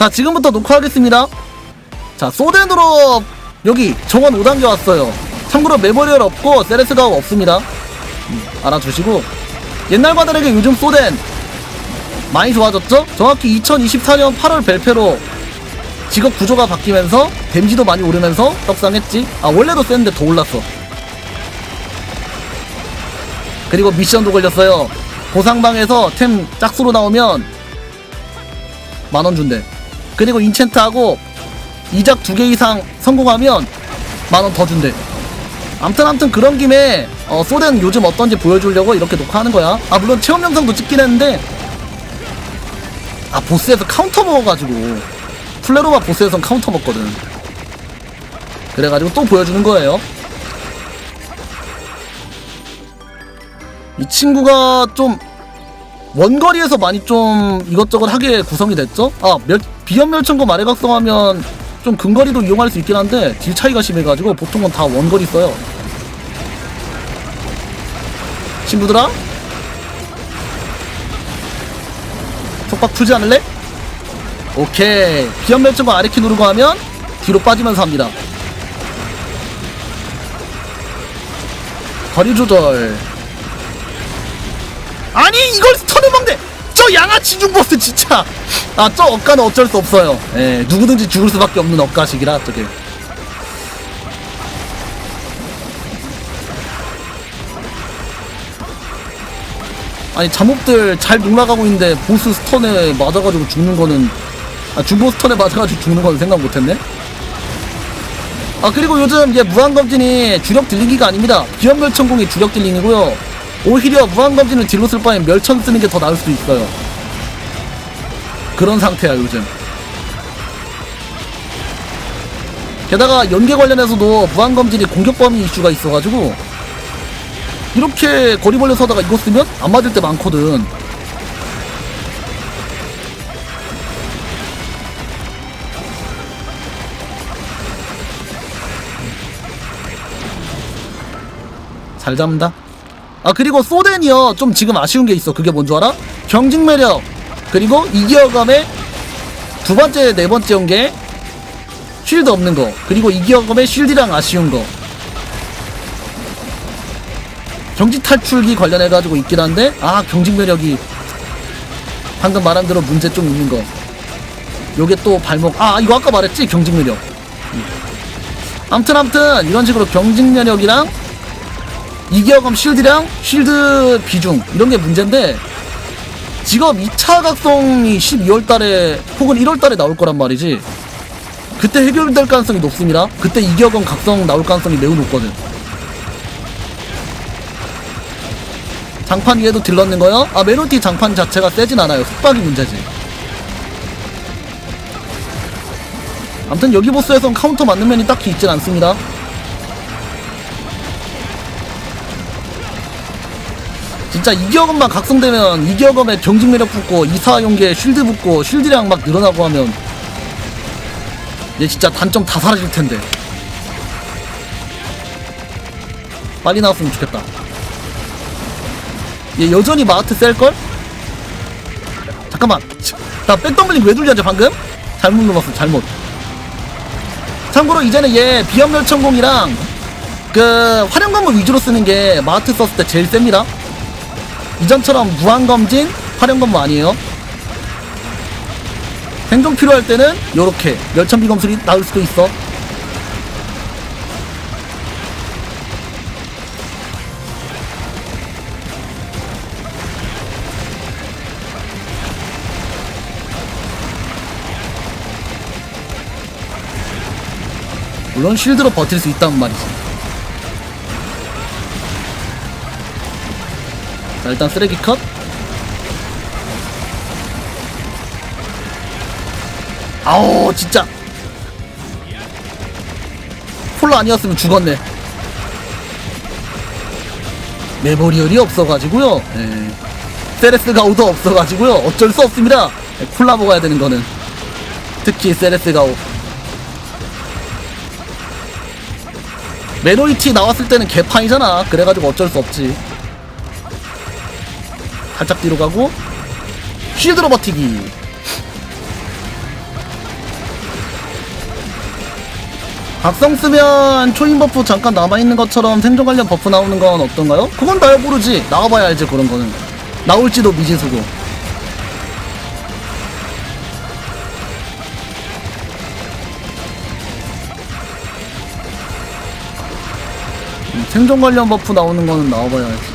자 지금부터 녹화하겠습니다. 자 소덴으로 여기 정원 5단계 왔어요. 참고로 메모리얼 없고 세레스가 없습니다. 음, 알아주시고. 옛날과 다르게 요즘 소덴 많이 좋아졌죠? 정확히 2024년 8월 벨페로 직업 구조가 바뀌면서 댐지도 많이 오르면서 떡상했지. 아 원래도 센데 더 올랐어. 그리고 미션도 걸렸어요. 보상방에서 템 짝수로 나오면 만원 준대 그리고 인챈트하고 이작 두 개 이상 성공하면 만 원 더 준대. 암튼 암튼 그런 김에 어, 소덴 요즘 어떤지 보여주려고 이렇게 녹화하는 거야. 아 물론 체험 영상도 찍긴 했는데 아 보스에서 카운터 먹어가지고 플레로바 보스에선 카운터 먹거든. 그래가지고 또 보여주는 거예요. 이 친구가 좀 원거리에서 많이 좀 이것저것 하게 구성이 됐죠? 아, 멸, 비연멸천거 마레각성하면 좀 근거리도 이용할 수 있긴 한데 딜 차이가 심해가지고 보통은 다 원거리 써요. 친구들아? 속박 풀지 않을래? 오케이. 비연멸천거 아래키 누르고 하면 뒤로 빠지면서 합니다. 거리 조절. 아니 이걸 스턴을 먹네 저 양아치 중보스 진짜. 아 저 억가는 어쩔 수 없어요. 예 누구든지 죽을 수밖에 없는 억가식이라 저게. 아니 잠옷들 잘 놀아가고 있는데 보스 스턴에 맞아가지고 죽는 거는 아 중보 스턴에 맞아가지고 죽는 건 생각 못했네? 아 그리고 요즘 이제 무한검진이 주력 딜링기가 아닙니다. 비연멸천공이 주력 딜링이고요 오히려 무한검진을 딜로 쓸 바엔 멸천 쓰는 게 더 나을 수도 있어요. 그런 상태야 요즘. 게다가 연계 관련해서도 무한검진이 공격 범위 이슈가 있어가지고 이렇게 거리 벌려 서다가 이거 쓰면 안 맞을 때 많거든. 잘 잡는다. 아 그리고 소덴이요. 좀 지금 아쉬운 게 있어. 그게 뭔 줄 알아? 경직 매력. 그리고 이기어감의 두 번째 네 번째 온게 쉴드 없는 거. 그리고 이기어감의 쉴드랑 아쉬운 거. 경직 탈출기 관련해 가지고 있긴 한데 아 경직 매력이 방금 말한 대로 문제 좀 있는 거. 요게 또 발목. 아 이거 아까 말했지? 경직 매력. 음. 암튼 암튼 이런 식으로 경직 매력이랑 이기어감 쉴드랑 쉴드 비중 이런 게 문제인데 직업 2차 각성이 12월 달에 혹은 1월 달에 나올 거란 말이지. 그때 해결될 가능성이 높습니다. 그때 이기어감 각성 나올 가능성이 매우 높거든. 장판 위에도 딜렀는 거요? 아 메로티 장판 자체가 세진 않아요. 속박이 문제지. 아무튼 여기 보스에선 카운터 맞는 면이 딱히 있진 않습니다 진짜 이기어검만 각성되면 이기어검에 경직 매력 붙고 이사 용계 쉴드 붙고 쉴드량 막 늘어나고 하면 얘 진짜 단점 다 사라질 텐데. 빨리 나왔으면 좋겠다. 얘 여전히 마하트 셀걸? 잠깐만. 나 백덤블링 왜 돌렸지 방금? 잘못 눌렀어 잘못. 참고로 이제는 얘 비연멸천공이랑 그 활용관문 위주로 쓰는 게 마하트 썼을 때 제일 셉니다 이전처럼 무한검진 활용검무 아니에요. 행동 필요할 때는 요렇게 멸천비 검술이 나올 수도 있어. 물론 쉴드로 버틸 수 있다는 말이지 자 일단 쓰레기 컷. 아우 진짜. 폴로 아니었으면 죽었네. 메모리얼이 없어가지고요. 예. 세레스 가오도 없어가지고요. 어쩔 수 없습니다. 예, 콜라 먹어야 되는 거는. 특히 세레스 가오. 메노이티 나왔을 때는 개판이잖아. 그래가지고 어쩔 수 없지 살짝 뒤로 가고 쉴드로 버티기. 각성 쓰면 초인 버프 잠깐 남아있는 것처럼 생존 관련 버프 나오는 건 어떤가요? 그건 나야 모르지. 나와봐야 알지 그런 거는. 나올지도 미지수고. 음, 생존 관련 버프 나오는 거는 나와봐야 알지.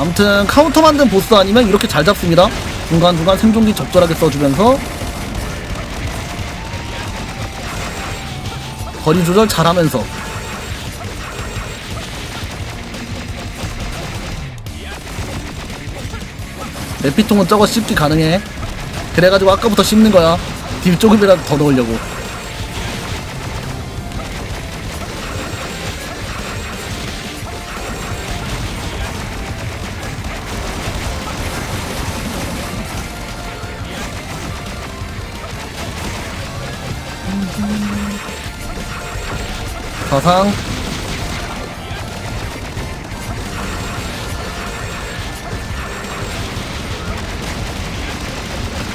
아무튼 카운터 만든 보스 아니면 이렇게 잘 잡습니다. 중간중간 생존기 적절하게 써주면서 거리 조절 잘하면서 내피통은 저거 씹기 가능해. 그래가지고 아까부터 씹는 거야. 딜 조금이라도 더 넣으려고. 가상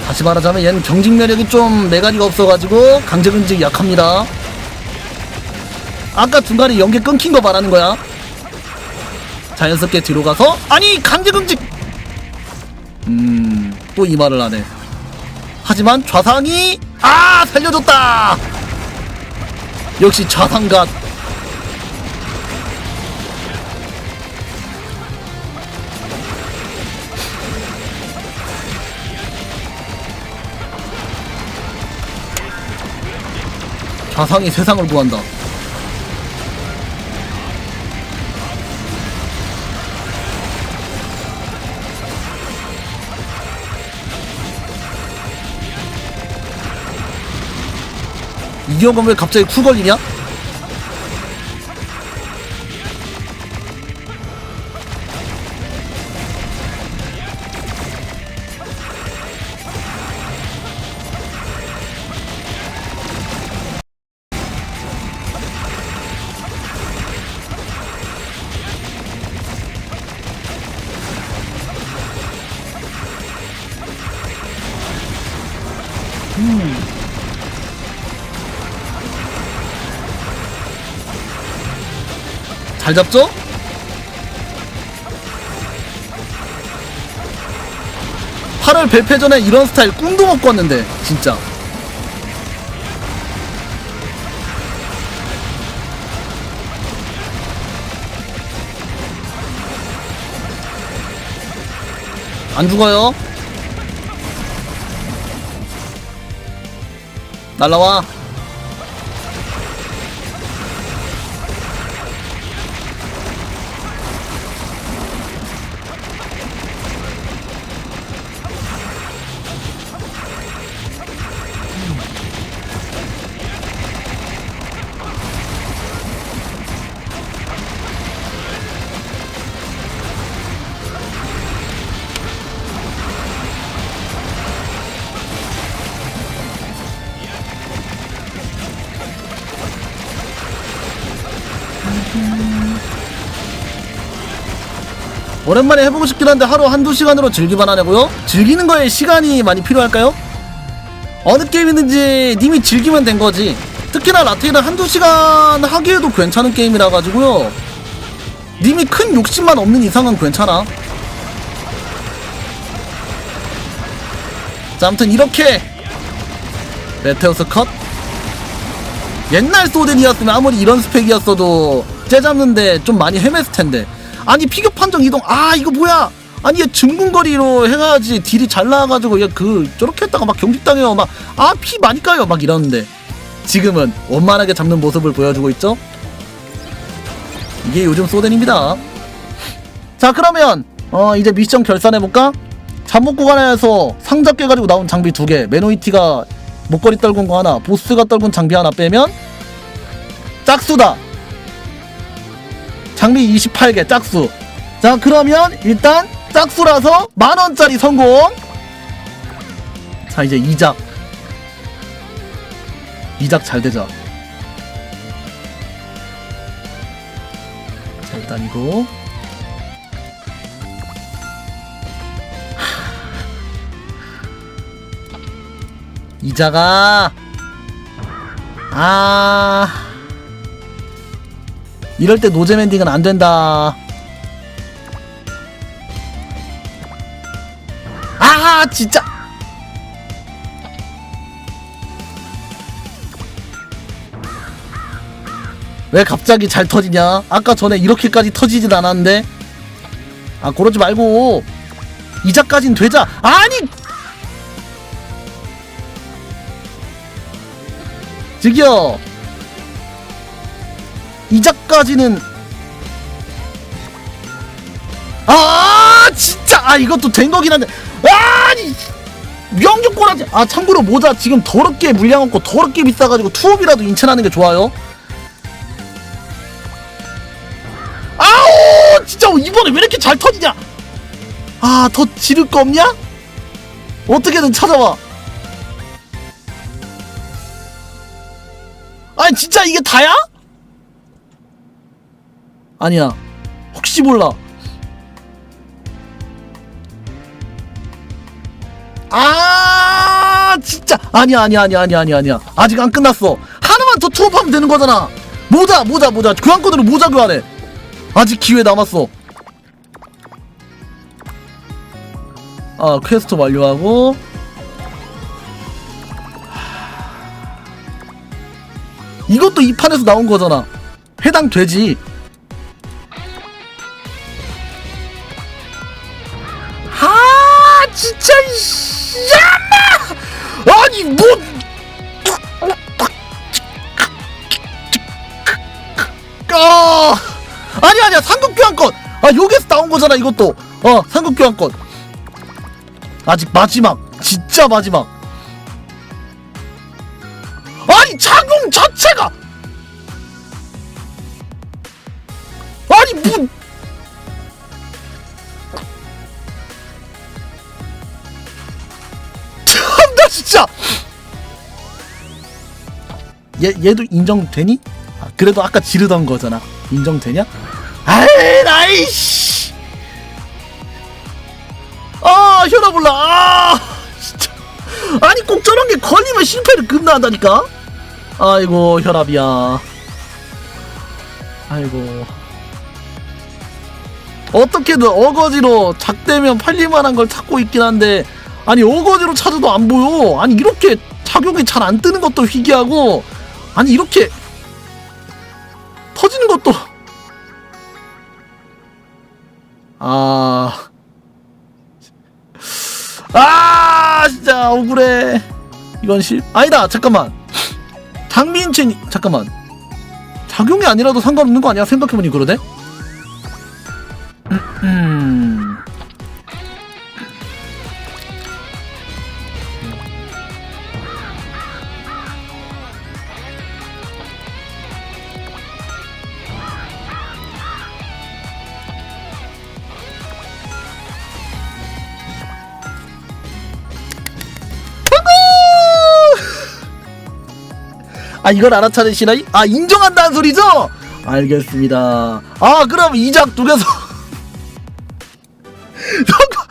다시 말하자면 얘는 경직 매력이 좀 메가리가 없어가지고 강제 근직이 약합니다. 아까 중간에 연계 끊긴 거 말하는 거야. 자연스럽게 뒤로 가서 아니 강제 근직. 음또 이 말을 하네. 하지만 좌상이 아 살려줬다. 역시 좌상갓. 좌상이 세상을 구한다. 이경은 왜 갑자기 쿨 걸리냐? 잘 잡죠? 팔을 벨페 전에 이런 스타일 꿈도 못 꿨는데 진짜. 안 죽어요? 날라와 오랜만에 해보고 싶긴 한데 하루 한두 시간으로 즐기만 하냐고요? 즐기는 거에 시간이 많이 필요할까요? 어느 게임이든지 님이 즐기면 된 거지. 특히나 라테는 한두 시간 하기에도 괜찮은 게임이라 가지고요. 님이 큰 욕심만 없는 이상은 괜찮아. 자 아무튼 이렇게 메테오스 컷. 옛날 소덴이었으면 아무리 이런 스펙이었어도 째잡는데 좀 많이 헤맸을 텐데 아니 피겨 판정 이동 아 이거 뭐야? 아니 얘 증군거리로 해가지 딜이 잘 나와가지고 얘 그 저렇게 했다가 막 경직당해요. 막 아 피 많이 까요. 막 이러는데. 지금은 원만하게 잡는 모습을 보여주고 있죠? 이게 요즘 소덴입니다. 자 그러면 어 이제 미션 결산해볼까? 잠복 구간에서 상자 깨가지고 나온 장비 두개. 메노이티가 목걸이 떨군 거 하나 보스가 떨군 장비 하나 빼면 짝수다 장비 28개 짝수. 자 그러면 일단 짝수라서 만원짜리 성공. 자 이제 이작. 이작 잘 되자 자 일단 이거. 이자가. 아 이럴 때 노잼 엔딩은 안 된다. 아 진짜. 왜 갑자기 잘 터지냐? 아까 전에 이렇게까지 터지진 않았는데. 아 그러지 말고. 이자까진 되자. 아니! 저기요 이자까지는 아 진짜. 아 이것도 된 거긴 한데. 아니 명령 꼬라지 아 참고로 모자 지금 더럽게 물량 없고 더럽게 비싸가지고 투업이라도 인천하는 게 좋아요. 아우 진짜 이번에 왜 이렇게 잘 터지냐? 아 더 지를 거 없냐? 어떻게든 찾아와. 아니 진짜 이게 다야? 아니야. 혹시 몰라. 아 진짜. 아니야 아니야 아니야 아니야 아니야 아니야. 아직 안 끝났어. 하나만 더 투업하면 되는 거잖아. 모자 모자 모자. 교환권으로 모자 교환해 아직 기회 남았어. 아 퀘스트 완료하고. 이것도 이 판에서 나온 거잖아. 해당 되지 진짜 야마 아니 뭐! 아, 아니 아니야 상급 교환권! 아 여기서 나온 거잖아 이것도. 어 상급 교환권. 아직 마지막. 진짜 마지막. 아니 작용 자체가! 아니 뭐 참나 진짜. 얘 얘도 인정되니? 아, 그래도 아까 지르던 거잖아. 인정되냐? 아이 나이씨. 아 혈압 올라. 아 진짜. 아니 꼭 저런 게 걸리면 실패를 급나한다니까? 아이고 혈압이야. 아이고. 어떻게든 어거지로 작대면 팔릴만한 걸 찾고 있긴 한데 아니 어거지로 찾아도 안 보여. 아니 이렇게 작용이 잘 안 뜨는 것도 희귀하고 아니 이렇게 터지는 것도. 아. 아 진짜 억울해. 이건 실 아니다 잠깐만. 장민첸 잠깐만. 작용이 아니라도 상관없는 거 아니야? 생각해보니 그러네? 음. 아 이걸 알아차리시나? 아 인정한다는 소리죠? 알겠습니다. 아 그럼 이작 두 개서 잠깐.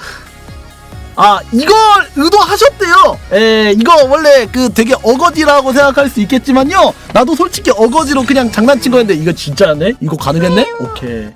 아 이걸 의도하셨대요. 에 이거 원래 그 되게 어거지라고 생각할 수 있겠지만요. 나도 솔직히 어거지로 그냥 장난친 거였는데 이거 진짜네? 이거 가능했네? 오케이.